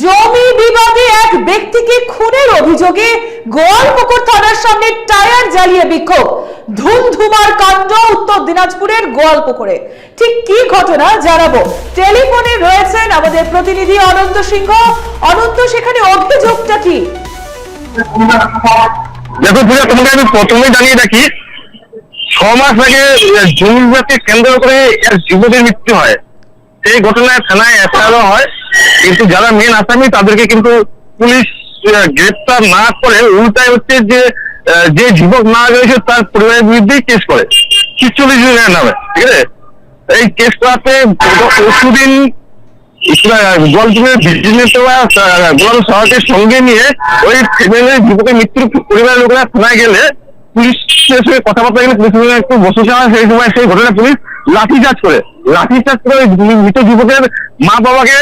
জমি বিবাদে এক ব্যক্তিকে খুনের অভিযোগে গোয়ালপুকুর থানার সামনে টায়ার জ্বালিয়ে বিক্ষোভ। ধুমধুমার কাণ্ড উত্তর দিনাজপুরের গোয়ালপুকুরে ঠিক কি ঘটনা জানাব? টেলিফোনে রয়েছেন আমাদের প্রতিনিধি অনন্ত সিংহ। অনন্ত, সেখানে অভিযোগটা কি? দেখো পূজা, তোমাকে আমি প্রথমে জানিয়ে রাখি, ছ মাস আগে জমি কেন্দ্র করে এক যুবকের মৃত্যু হয়। সেই ঘটনায় থানায় এফআইআর হয়। কিন্তু যারা মেন আসামি, তাদেরকে কিন্তু পুলিশ গ্রেপ্তার না করে, উল্টায় হচ্ছে যে যে যুবক মারা গেছে, তার পরিবারের বিরুদ্ধেই কেস করে। ছিচল্লিশ জনের নামে, ঠিক আছে? এই কেস করাতে পরশুদিন সঙ্গে নিয়ে ওই ফ্যামিলির যুবকের মৃত্যুর পরিবারের লোকেরা থানায় গেলে পুলিশের সঙ্গে কথাবার্তা গেলে পুলিশ একটু বসে হয় সেই সময় সেই ঘটনা পুলিশ লাঠিচার্জ করে লাঠিচার্জ করে মৃত যুবকের মা বাবাকে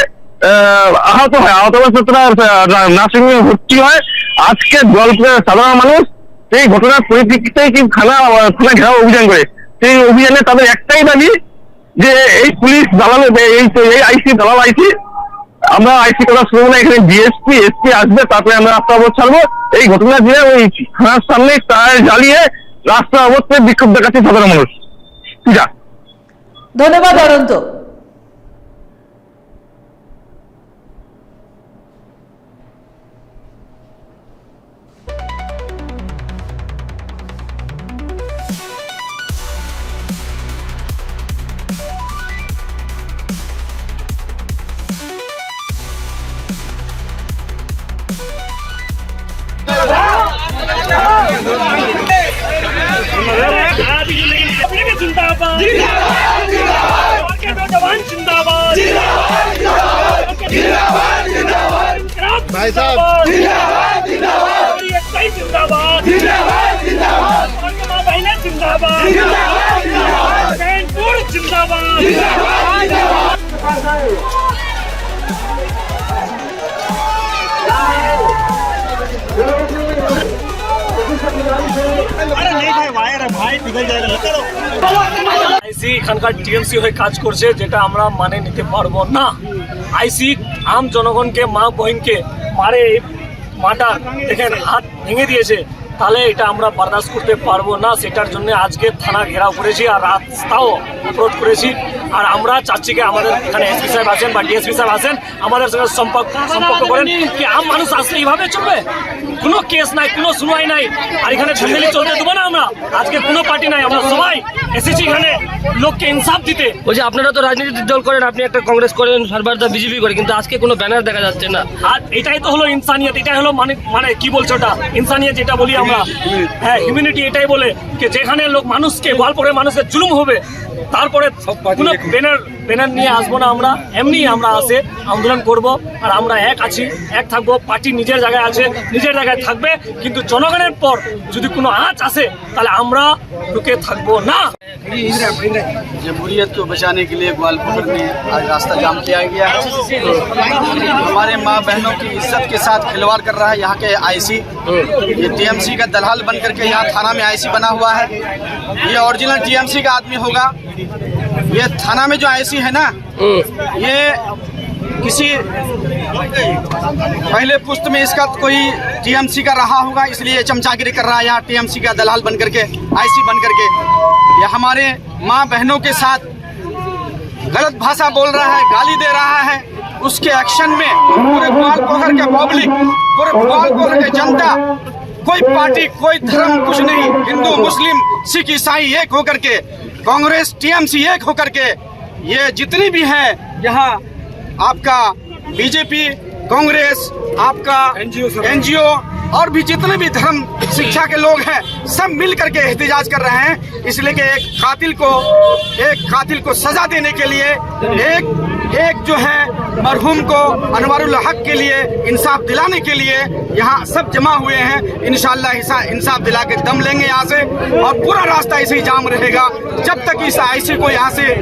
আহত হয়, আহত অবস্থা তারা নার্সিং হোমে ভর্তি হয়। আজকে গল্পের সাধারণ মানুষ এই ঘটনার পরিপ্রেক্ষিতে কি থানা থানা ঘেরাও অভিযান করে। সেই অভিযানে তাদের একটাই দাবি যে এই পুলিশ দালাল, এই এই আইসি দালাল আইসি, আমরা আইসি করা শুরু না এখানে ডিএসপি এসপি আসবে, তারপরে আমরা রাস্তা অবরোধ ছাড়বো। এই ঘটনা দিয়ে ওই থানার সামনে টায়ার জ্বালিয়ে রাস্তা অবস্থায় বিক্ষোভ দেখাচ্ছে সাধারণ মানুষ। যা। ধন্যবাদ অনন্ত। जिंदाबाद के नौजवान जिंदाबाद भाई साहब। जिंदाबाद जिंदाबाद जिंदाबाद माँ बहने जिंदाबाद सैनपुर जिंदाबाद আইসি এখানকার টিএমসি হয়ে কাজ করছে, যেটা আমরা মানে নিতে পারব না। আইসি, আম জনগণকে, মা বহিনকে মারে মাটা দেখেন, হাত ভেঙে দিয়েছে। তাহলে এটা আমরা বরদাস্ত করতে পারব না। সেটার জন্য আজকে থানা ঘেরাও করেছি আর রাস্তাও অবরোধ করেছি। আর আমরা চাচ্ছি কি আমাদের এখানে এসপি সাহেব আছেন বা ডিএসপি সাহেব আছেন আমাদের সঙ্গে সম্পর্ক সম্পর্ক করেন। কি আম মানুষ আসলে এইভাবে চলবে? কোনো কেস নাই, কোনো শুনাই নাই। আর এখানে ফ্যামিলি চলতে দেবো না আমরা। আজকে কোনো পার্টি নাই, আমরা সবাই এসেছি লোককে ইনসাফ দিতে। বলছি আপনারা তো রাজনীতির দল করেন আপনি একটা কংগ্রেস করেন সরবার দা বিজেপি করে কিন্তু আজকে কোনো ব্যানার দেখা যাচ্ছে না। আর এটাই তো হলো ইনসানিয়ত এটাই হলো মানে মানে কি বলছো ওটা? ইনসানিয়ত যেটা বলি আমরা। হ্যাঁ হিউম্যানিটি এটাই বলে যে যেখানে লোক মানুষকে গল্পরে মানুষের জুলুম হবে তারপরে কোনো ব্যানার ব্যানার নিয়ে আসব না আমরা। এমনি আমরা আসে আন্দোলন করব আর আমরা এক আছি এক থাকব। পার্টি নিজের জায়গায় আছে নিজের জায়গায় থাকবে কিন্তু জনগণের পর যদি কোনো আঁচ আসে তাহলে আমরা রুকে থাকব না। जमहूरियत को बचाने के लिए ग्वालपुर में आज रास्ता जाम किया गया है। तो हमारे माँ बहनों की इज़्ज़त के साथ खिलवाड़ कर रहा है यहाँ के आईसी। ये टीएमसी का दलाल बन करके यहाँ थाना में आईसी बना हुआ है। ये ओरिजिनल टीएमसी का आदमी होगा। ये थाना में जो आईसी है ना, ये किसी पहले पुस्त में इसका कोई टीएमसी का रहा होगा, इसलिए चमचागिरी कर रहा है यहाँ टीएमसी का दलाल बन करके, आईसी बन करके। ये हमारे माँ बहनों के साथ गलत भाषा बोल रहा है, गाली दे रहा है, उसके एक्शन में पूरे ग्वाल पोखर के पब्लिक पूरे ग्वाल पोखर के जनता, कोई पार्टी, कोई धर्म कुछ नहीं, हिंदू, मुस्लिम, सिख, ईसाई एक होकर के, कांग्रेस, टीएमसी एक होकर के, ये जितनी भी है, यहाँ आपका बीजेपी कांग्रेस आपका एनजीओ और भी जितने भी धर्म शिक्षा के लोग हैं सब मिल करके एहतजाज कर रहे हैं। इसलिए कि एक कातिल को एक कातिल को सजा देने के लिए एक एक जो है मरहूम को अनवरुल हक के लिए इंसाफ दिलाने के लिए यहाँ सब जमा हुए हैं। इसा इंसाफ दिला के दम लेंगे यहाँ से और पूरा रास्ता ऐसे ही जाम रहेगा। जब तक इस आईसी को यहाँ से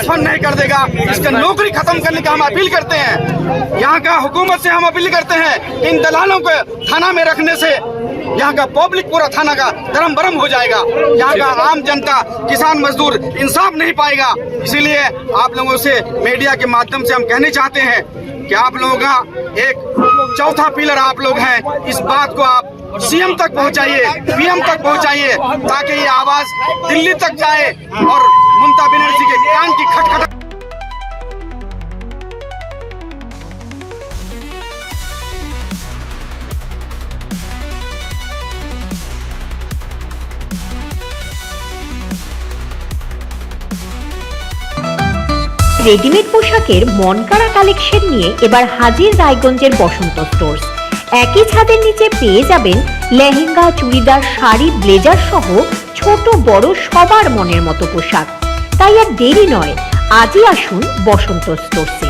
ट्रांसफ़र नहीं कर देगा। इसका नौकरी खत्म करने का हम अपील करते हैं। यहाँ का हुकूमत से हम अपील करते हैं इन दलालों को थाना में रखने से। यहाँ का पब्लिक पूरा थाना का धर्म भरम हो जाएगा। यहाँ का आम जनता, किसान मजदूर इंसाफ नहीं पाएगा। इसीलिए आप लोगों से मीडिया के माध्यम से हम कहने चाहते हैं कि आप लोगों का एक चौथा पिलर आप लोग हैं। इस बात को आप सीएम तक पहुंचाइए, पीएम तक पहुंचाइए ताकि ये आवाज़ दिल्ली तक जाए और মমতা ব্যানার্জিকে কান কি খটখটা রেডিমেড পোশাকের মনকাড়া কালেকশন নিয়ে এবার হাজির রায়গঞ্জের বসন্ত স্টোর্স একই ছাদের নিচে পেয়ে যাবেন লেহেঙ্গা, চুড়িদার, শাড়ি, ব্লেজার সহ ছোট বড় সবার মনের মতো পোশাক। তাই আর দেরি নয়। আজই আসুন বসন্ত স্টোরসে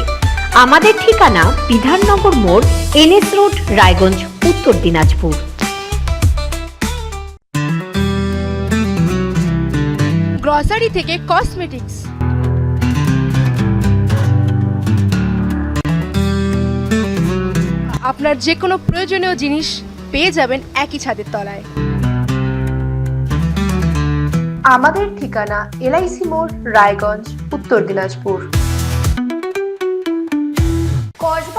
আমাদের ঠিকানা বিধাননগর মোড়, এনএস রোড, রায়গঞ্জ, উত্তর দিনাজপুর। গ্রসারি থেকে কসমেটিক্স আপনার যে কোনো প্রয়োজনীয় জিনিস পেয়ে যাবেন একই ছাদের তলায়। আমাদের ঠিকানা এলআইসি মোড় রায়গঞ্জ উত্তর দিনাজপুর।